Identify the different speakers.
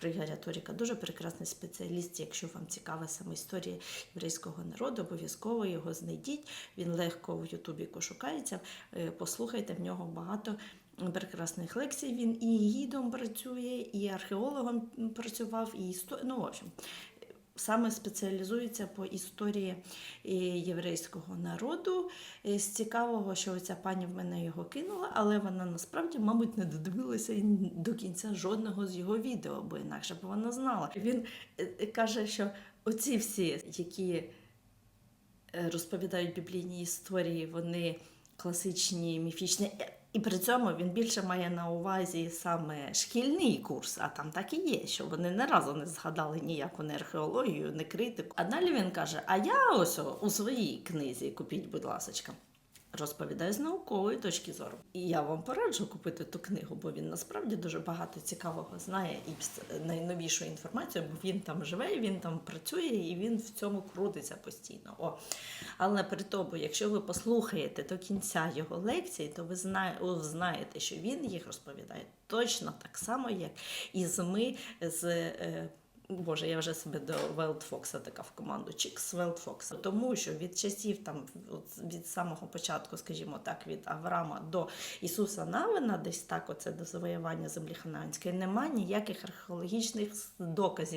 Speaker 1: про Ігоря Торіка. Дуже прекрасний спеціаліст. Якщо вам цікава саме історія єврейського народу, обов'язково його знайдіть. Він легко в Ютубі пошукається. Е, Послухайте в нього багато. Прекрасних лекцій. Він і гідом працює, і археологом працював, і істо... ну, в общем, саме спеціалізується по історії е, єврейського народу. Е, З цікавого, що ця пані в мене його кинула, але вона насправді, мабуть, не додивилася до кінця жодного з його відео, бо інакше б вона знала. Він е, каже, що оці всі, які розповідають біблійні історії, вони класичні, міфічні. І при цьому він більше має на увазі саме шкільний курс, а там так і є, що вони не разу не згадали ніяку не археологію, не критику. А далі він каже: А я ось у своїй книзі, купіть, будь ласочка. Розповідає з наукової точки зору. І я вам пораджу купити ту книгу, бо він насправді дуже багато цікавого знає і найновішу інформацію, бо він там живе, він там працює, і він в цьому крутиться постійно. О. Але при тому, якщо ви послухаєте до кінця його лекцій, то ви знає- знаєте, що він їх розповідає точно так само, як і з ми з. Боже, я вже себе до Велдфокса така в команду Чікс Велдфокса. Тому що від часів там від самого початку, скажімо так, від Авраама до Ісуса Навина, десь так, оце до завоювання землі Ханаанської, немає ніяких археологічних доказів